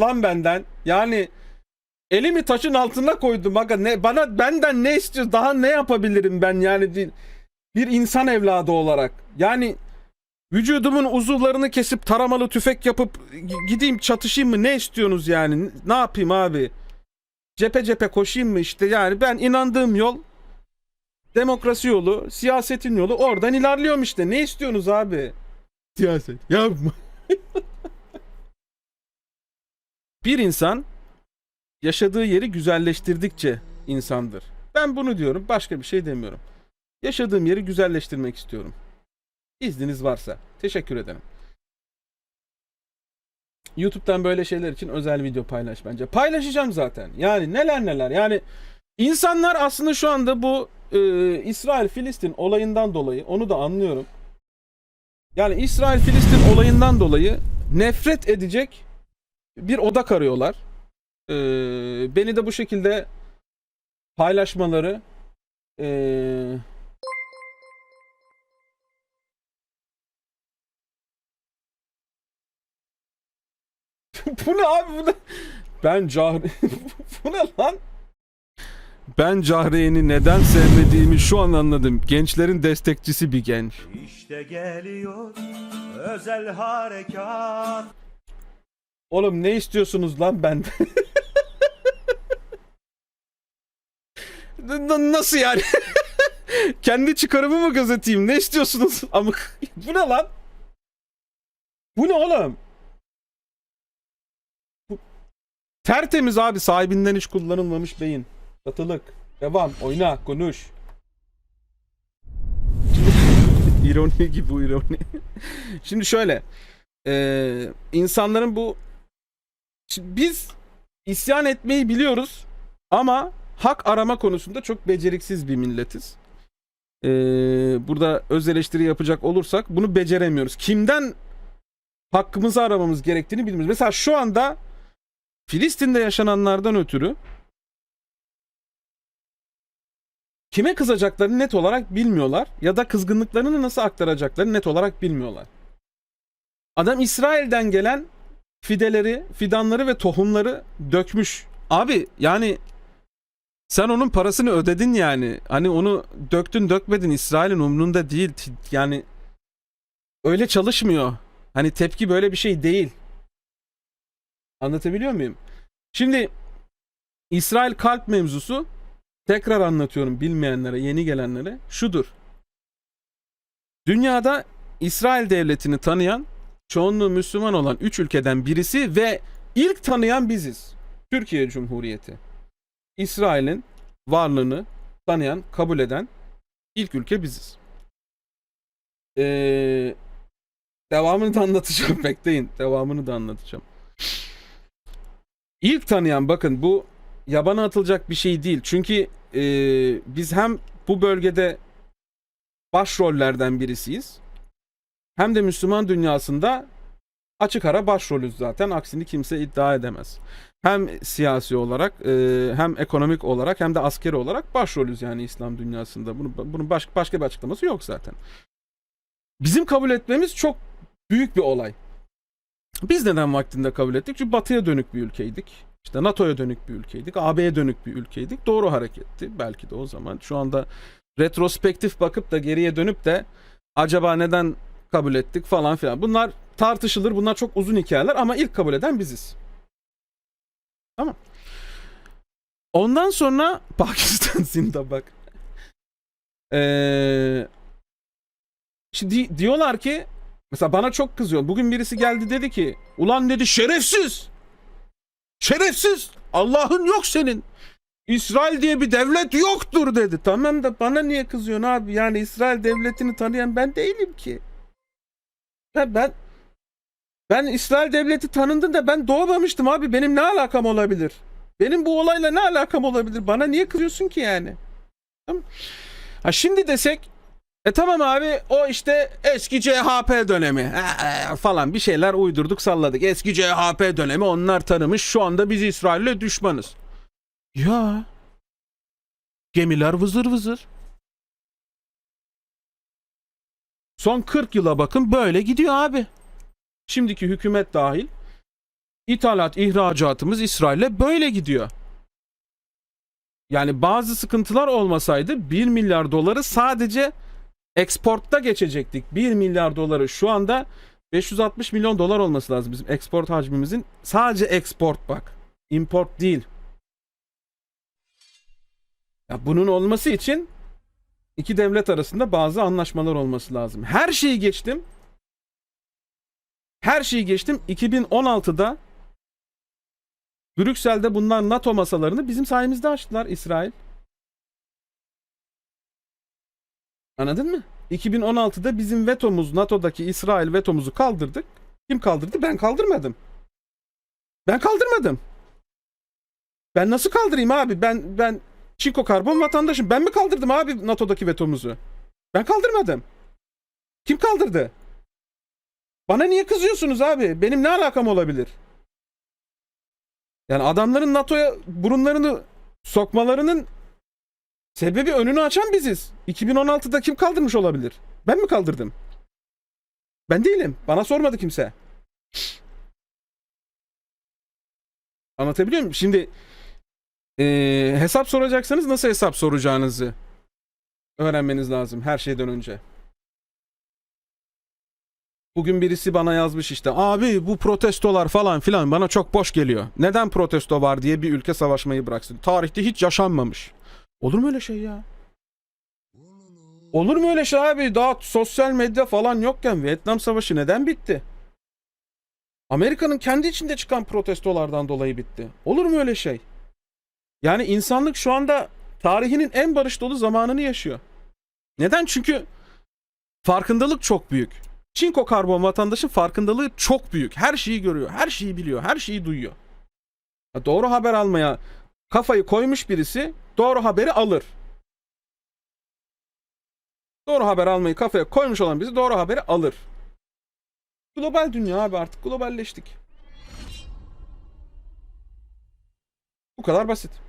lan benden? Yani elimi taşın altına koydum aga. Ne bana benden ne istiyor daha ne yapabilirim ben yani bir, insan evladı olarak. Yani vücudumun uzuvlarını kesip taramalı tüfek yapıp gideyim çatışayım mı? Ne istiyorsunuz yani? Ne yapayım abi? Cephe cephe koşayım mı işte? Yani ben inandığım yol demokrasi yolu siyasetin yolu. Oradan ilerliyorum işte. Ne istiyorsunuz abi? Siyaset. Yapma bir insan yaşadığı yeri güzelleştirdikçe insandır. Ben bunu diyorum. Başka bir şey demiyorum. Yaşadığım yeri güzelleştirmek istiyorum. İzniniz varsa. Teşekkür ederim. YouTube'dan böyle şeyler için özel video paylaş bence. Paylaşacağım zaten. Yani neler neler. Yani insanlar aslında şu anda bu e, İsrail-Filistin olayından dolayı onu da anlıyorum. Yani İsrail-Filistin olayından dolayı nefret edecek bir odak arıyorlar. Ee, beni de bu şekilde paylaşmaları ee, bu ne abi bu ne? Ben Cahre... bu ne lan? Ben Cahre'yi neden sevmediğimi şu an anladım. Gençlerin destekçisi bir genç. İşte geliyor özel harekat. Oğlum ne istiyorsunuz lan benden? Nasıl yani? Kendi çıkarımı mı gazeteyim? Ne istiyorsunuz? Ama bu ne lan? Bu ne oğlum? Bu- Tertemiz abi sahibinden hiç kullanılmamış beyin. Satılık. Devam. Oyna. Konuş. ironi gibi bu ironi. Şimdi şöyle. Ee, insanların bu Şimdi biz isyan etmeyi biliyoruz ama hak arama konusunda çok beceriksiz bir milletiz. Ee, burada öz eleştiri yapacak olursak bunu beceremiyoruz. Kimden hakkımızı aramamız gerektiğini bilmiyoruz. Mesela şu anda Filistin'de yaşananlardan ötürü kime kızacaklarını net olarak bilmiyorlar ya da kızgınlıklarını nasıl aktaracaklarını net olarak bilmiyorlar. Adam İsrail'den gelen fideleri, fidanları ve tohumları dökmüş. Abi yani sen onun parasını ödedin yani. Hani onu döktün dökmedin İsrail'in umrunda değil. Yani öyle çalışmıyor. Hani tepki böyle bir şey değil. Anlatabiliyor muyum? Şimdi İsrail kalp mevzusu tekrar anlatıyorum bilmeyenlere, yeni gelenlere şudur. Dünyada İsrail devletini tanıyan çoğunluğu Müslüman olan 3 ülkeden birisi ve ilk tanıyan biziz. Türkiye Cumhuriyeti. İsrail'in varlığını tanıyan, kabul eden ilk ülke biziz. Ee, devamını da anlatacağım. Bekleyin. Devamını da anlatacağım. İlk tanıyan bakın bu yabana atılacak bir şey değil. Çünkü e, biz hem bu bölgede başrollerden birisiyiz hem de Müslüman dünyasında açık ara başrolüz zaten. Aksini kimse iddia edemez. Hem siyasi olarak e, hem ekonomik olarak hem de askeri olarak başrolüz yani İslam dünyasında. Bunu, bunun baş, başka bir açıklaması yok zaten. Bizim kabul etmemiz çok büyük bir olay. Biz neden vaktinde kabul ettik? Çünkü batıya dönük bir ülkeydik. İşte NATO'ya dönük bir ülkeydik. AB'ye dönük bir ülkeydik. Doğru hareketti belki de o zaman. Şu anda retrospektif bakıp da geriye dönüp de acaba neden kabul ettik falan filan. Bunlar tartışılır. Bunlar çok uzun hikayeler ama ilk kabul eden biziz. Tamam. Ondan sonra Pakistan Sind'a bak. Ee, şimdi diyorlar ki mesela bana çok kızıyor. Bugün birisi geldi dedi ki ulan dedi şerefsiz. Şerefsiz. Allah'ın yok senin. İsrail diye bir devlet yoktur dedi. Tamam da bana niye kızıyorsun abi? Yani İsrail devletini tanıyan ben değilim ki. Ben ben İsrail devleti tanındı da ben doğmamıştım abi. Benim ne alakam olabilir? Benim bu olayla ne alakam olabilir? Bana niye kızıyorsun ki yani? Ha şimdi desek e tamam abi o işte eski CHP dönemi e, e, falan bir şeyler uydurduk salladık. Eski CHP dönemi onlar tanımış şu anda biz İsrail'le düşmanız. Ya gemiler vızır vızır. Son 40 yıla bakın böyle gidiyor abi. Şimdiki hükümet dahil İthalat, ihracatımız İsrail'e böyle gidiyor. Yani bazı sıkıntılar olmasaydı 1 milyar doları sadece eksportta geçecektik. 1 milyar doları şu anda 560 milyon dolar olması lazım bizim eksport hacmimizin. Sadece eksport bak. Import değil. Ya bunun olması için iki devlet arasında bazı anlaşmalar olması lazım. Her şeyi geçtim. Her şeyi geçtim. 2016'da Brüksel'de bunlar NATO masalarını bizim sayemizde açtılar İsrail. Anladın mı? 2016'da bizim vetomuz NATO'daki İsrail vetomuzu kaldırdık. Kim kaldırdı? Ben kaldırmadım. Ben kaldırmadım. Ben nasıl kaldırayım abi? Ben ben Çinko karbon vatandaşım. Ben mi kaldırdım abi NATO'daki vetomuzu? Ben kaldırmadım. Kim kaldırdı? Bana niye kızıyorsunuz abi? Benim ne alakam olabilir? Yani adamların NATO'ya burunlarını sokmalarının sebebi önünü açan biziz. 2016'da kim kaldırmış olabilir? Ben mi kaldırdım? Ben değilim. Bana sormadı kimse. Anlatabiliyor muyum? Şimdi eee, hesap soracaksanız nasıl hesap soracağınızı öğrenmeniz lazım her şeyden önce. Bugün birisi bana yazmış işte abi bu protestolar falan filan bana çok boş geliyor. Neden protesto var diye bir ülke savaşmayı bıraksın. Tarihte hiç yaşanmamış. Olur mu öyle şey ya? Olur mu öyle şey abi? Daha sosyal medya falan yokken Vietnam Savaşı neden bitti? Amerika'nın kendi içinde çıkan protestolardan dolayı bitti. Olur mu öyle şey? Yani insanlık şu anda tarihinin en barış dolu zamanını yaşıyor. Neden? Çünkü farkındalık çok büyük. Çinko karbon vatandaşın farkındalığı çok büyük. Her şeyi görüyor, her şeyi biliyor, her şeyi duyuyor. Doğru haber almaya kafayı koymuş birisi doğru haberi alır. Doğru haber almayı kafaya koymuş olan birisi doğru haberi alır. Global dünya abi artık globalleştik. Bu kadar basit.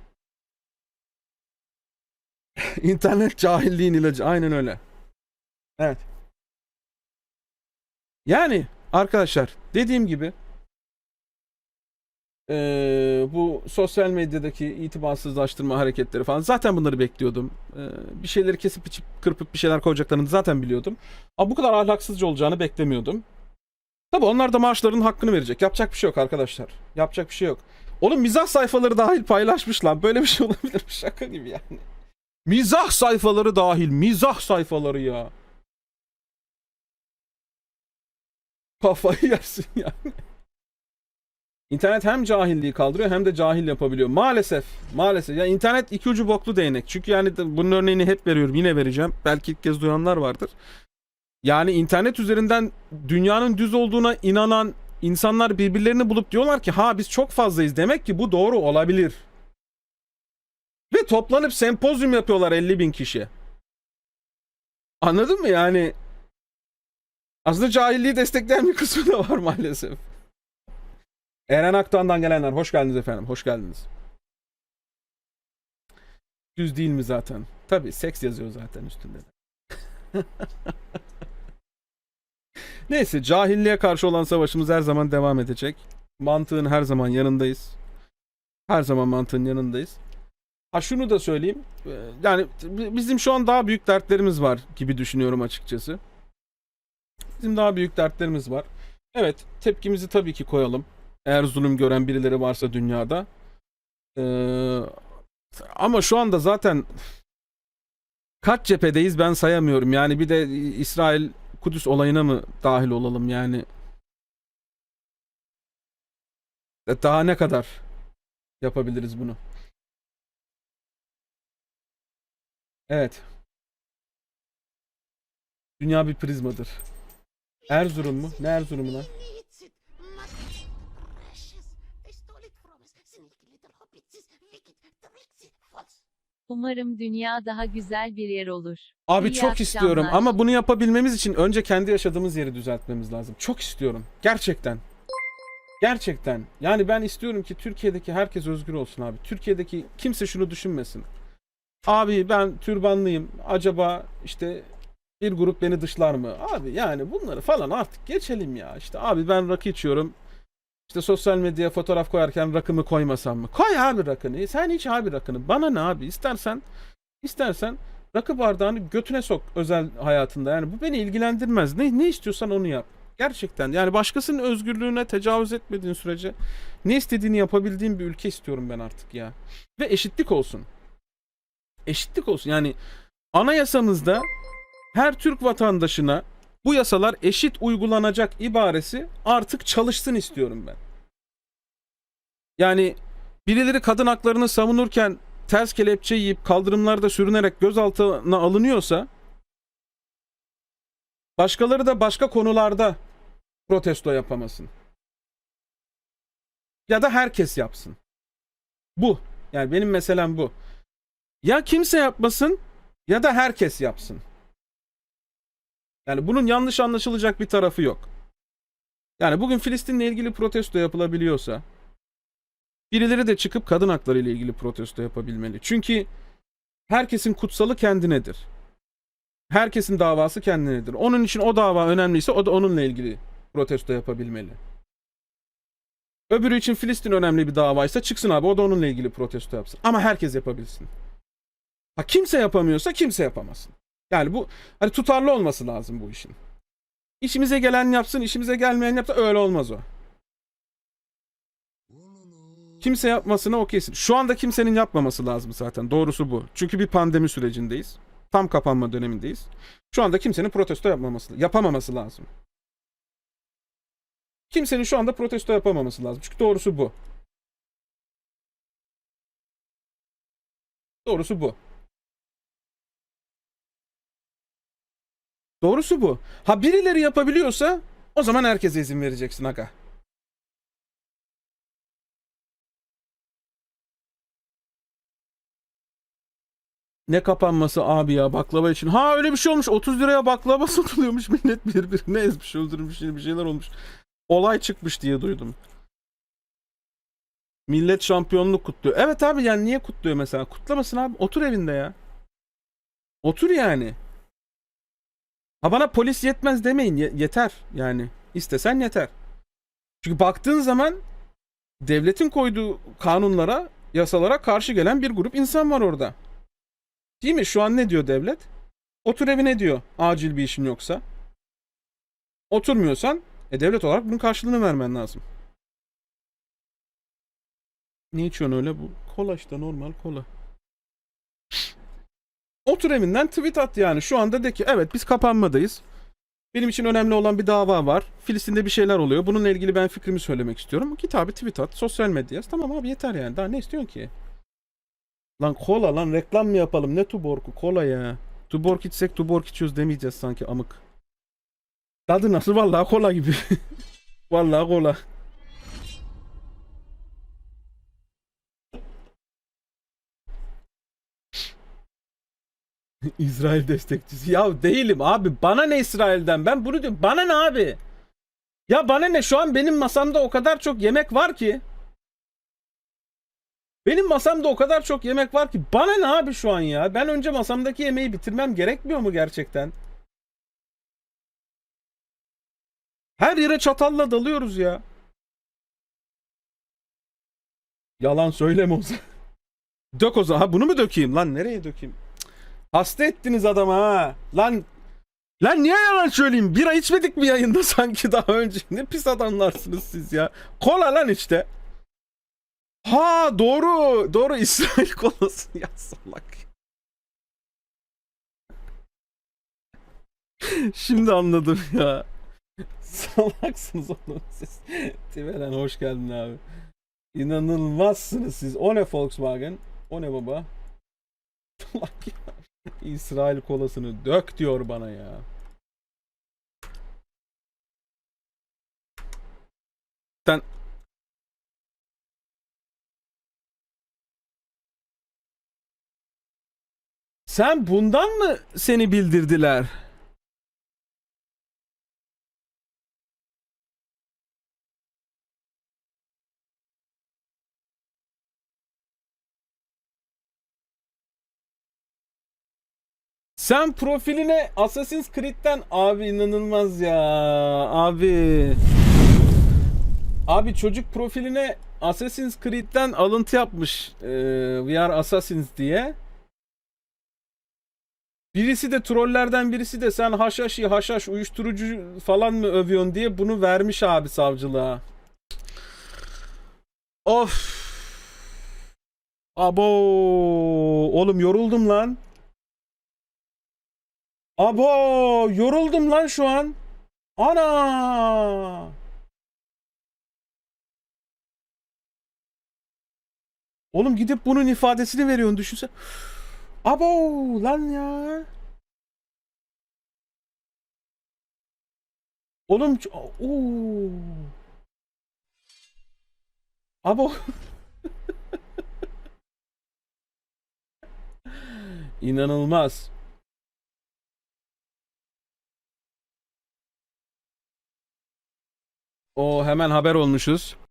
İnternet cahilliğin ilacı. Aynen öyle. Evet. Yani arkadaşlar dediğim gibi eee, bu sosyal medyadaki itibarsızlaştırma hareketleri falan zaten bunları bekliyordum. Eee, bir şeyleri kesip biçip kırpıp bir şeyler koyacaklarını zaten biliyordum. Ama bu kadar ahlaksızca olacağını beklemiyordum. Tabi onlar da maaşlarının hakkını verecek. Yapacak bir şey yok arkadaşlar. Yapacak bir şey yok. Oğlum mizah sayfaları dahil paylaşmış lan. Böyle bir şey olabilir? Şaka gibi yani. Mizah sayfaları dahil. Mizah sayfaları ya. Kafayı yersin yani. İnternet hem cahilliği kaldırıyor hem de cahil yapabiliyor. Maalesef. Maalesef. Ya internet iki ucu boklu değnek. Çünkü yani bunun örneğini hep veriyorum. Yine vereceğim. Belki ilk kez duyanlar vardır. Yani internet üzerinden dünyanın düz olduğuna inanan insanlar birbirlerini bulup diyorlar ki ha biz çok fazlayız. Demek ki bu doğru olabilir. Ve toplanıp sempozyum yapıyorlar 50 bin kişi. Anladın mı yani? Aslında cahilliği destekleyen bir kısmı da var maalesef. Eren Aktan'dan gelenler hoş geldiniz efendim. Hoş geldiniz. Düz değil mi zaten? Tabii seks yazıyor zaten üstünde de. Neyse cahilliğe karşı olan savaşımız her zaman devam edecek. Mantığın her zaman yanındayız. Her zaman mantığın yanındayız. Ha şunu da söyleyeyim. Ee, Yani bizim şu an daha büyük dertlerimiz var gibi düşünüyorum açıkçası. Bizim daha büyük dertlerimiz var. Evet, tepkimizi tabii ki koyalım. Eğer zulüm gören birileri varsa dünyada. Ee, ama şu anda zaten kaç cephedeyiz ben sayamıyorum. Yani bir de İsrail Kudüs olayına mı dahil olalım yani? E, Daha ne kadar yapabiliriz bunu? Evet. Dünya bir prizmadır. Erzurum mu? Ne Erzurum'u lan? Umarım dünya daha güzel bir yer olur. Abi İyi çok istiyorum akşamlar. ama bunu yapabilmemiz için önce kendi yaşadığımız yeri düzeltmemiz lazım. Çok istiyorum. Gerçekten. Gerçekten. Yani ben istiyorum ki Türkiye'deki herkes özgür olsun abi. Türkiye'deki kimse şunu düşünmesin. Abi ben türbanlıyım. Acaba işte bir grup beni dışlar mı? Abi yani bunları falan artık geçelim ya. İşte abi ben rakı içiyorum. İşte sosyal medyaya fotoğraf koyarken rakımı koymasam mı? Koy abi rakını. Sen hiç abi rakını. Bana ne abi? İstersen istersen rakı bardağını götüne sok özel hayatında. Yani bu beni ilgilendirmez. Ne ne istiyorsan onu yap. Gerçekten yani başkasının özgürlüğüne tecavüz etmediğin sürece ne istediğini yapabildiğin bir ülke istiyorum ben artık ya. Ve eşitlik olsun. Eşitlik olsun. Yani anayasamızda her Türk vatandaşına bu yasalar eşit uygulanacak ibaresi artık çalışsın istiyorum ben. Yani birileri kadın haklarını savunurken ters kelepçe yiyip kaldırımlarda sürünerek gözaltına alınıyorsa başkaları da başka konularda protesto yapamasın. Ya da herkes yapsın. Bu. Yani benim meselem bu. Ya kimse yapmasın ya da herkes yapsın. Yani bunun yanlış anlaşılacak bir tarafı yok. Yani bugün Filistin'le ilgili protesto yapılabiliyorsa birileri de çıkıp kadın hakları ile ilgili protesto yapabilmeli. Çünkü herkesin kutsalı kendinedir. Herkesin davası kendinedir. Onun için o dava önemliyse o da onunla ilgili protesto yapabilmeli. Öbürü için Filistin önemli bir davaysa çıksın abi o da onunla ilgili protesto yapsın. Ama herkes yapabilsin. Ha kimse yapamıyorsa kimse yapamasın. Yani bu hani tutarlı olması lazım bu işin. İşimize gelen yapsın, işimize gelmeyen yapsın öyle olmaz o. Kimse yapmasına okeysin. Şu anda kimsenin yapmaması lazım zaten. Doğrusu bu. Çünkü bir pandemi sürecindeyiz. Tam kapanma dönemindeyiz. Şu anda kimsenin protesto yapmaması, yapamaması lazım. Kimsenin şu anda protesto yapamaması lazım. Çünkü doğrusu bu. Doğrusu bu. Doğrusu bu. Ha birileri yapabiliyorsa o zaman herkese izin vereceksin aga. Ne kapanması abi ya baklava için. Ha öyle bir şey olmuş. 30 liraya baklava satılıyormuş. Millet birbirini ezmiş, öldürmüş, bir şeyler olmuş. Olay çıkmış diye duydum. Millet şampiyonluk kutluyor. Evet abi yani niye kutluyor mesela? Kutlamasın abi. Otur evinde ya. Otur yani. Ha bana polis yetmez demeyin. Ye- yeter yani. İstesen yeter. Çünkü baktığın zaman devletin koyduğu kanunlara, yasalara karşı gelen bir grup insan var orada. Değil mi? Şu an ne diyor devlet? Otur evine diyor. Acil bir işin yoksa. Oturmuyorsan e devlet olarak bunun karşılığını vermen lazım. Ne içiyorsun öyle? Bu kola işte normal kola. Otur evinden tweet at yani. Şu anda de ki evet biz kapanmadayız. Benim için önemli olan bir dava var. Filistin'de bir şeyler oluyor. Bununla ilgili ben fikrimi söylemek istiyorum. Git abi tweet at. Sosyal medya. Tamam abi yeter yani. Daha ne istiyorsun ki? Lan kola lan reklam mı yapalım? Ne Tuborg'u? Kola ya. Tuborg içsek Tuborg içiyoruz demeyeceğiz sanki amık. Tadı nasıl? Vallahi kola gibi. Vallahi kola. İsrail destekçisi. Ya değilim abi. Bana ne İsrail'den? Ben bunu diyorum. Bana ne abi? Ya bana ne? Şu an benim masamda o kadar çok yemek var ki. Benim masamda o kadar çok yemek var ki. Bana ne abi şu an ya? Ben önce masamdaki yemeği bitirmem gerekmiyor mu gerçekten? Her yere çatalla dalıyoruz ya. Yalan söyleme o zaman. Dök o zaman. Ha, bunu mu dökeyim? Lan nereye dökeyim? Hasta ettiniz adamı ha. Lan Lan niye yalan söyleyeyim? Bira içmedik mi yayında sanki daha önce? Ne pis adamlarsınız siz ya. Kola lan işte. Ha doğru. Doğru İsrail kolası ya salak. Şimdi anladım ya. Salaksınız oğlum siz. Tiveren hoş geldin abi. İnanılmazsınız siz. O ne Volkswagen? O ne baba? Salak ya. İsrail kolasını dök diyor bana ya. Sen Sen bundan mı seni bildirdiler? Sen profiline Assassin's Creed'den abi inanılmaz ya abi. Abi çocuk profiline Assassin's Creed'den alıntı yapmış. Ee, We are Assassins diye. Birisi de trollerden birisi de sen haşhaşi haşhaş uyuşturucu falan mı övüyorsun diye bunu vermiş abi savcılığa. Of. Abo. Oğlum yoruldum lan. Abo yoruldum lan şu an. Ana. Oğlum gidip bunun ifadesini veriyorsun düşünsen. Abo lan ya. Oğlum ç- Oo. Abo. İnanılmaz. O hemen haber olmuşuz.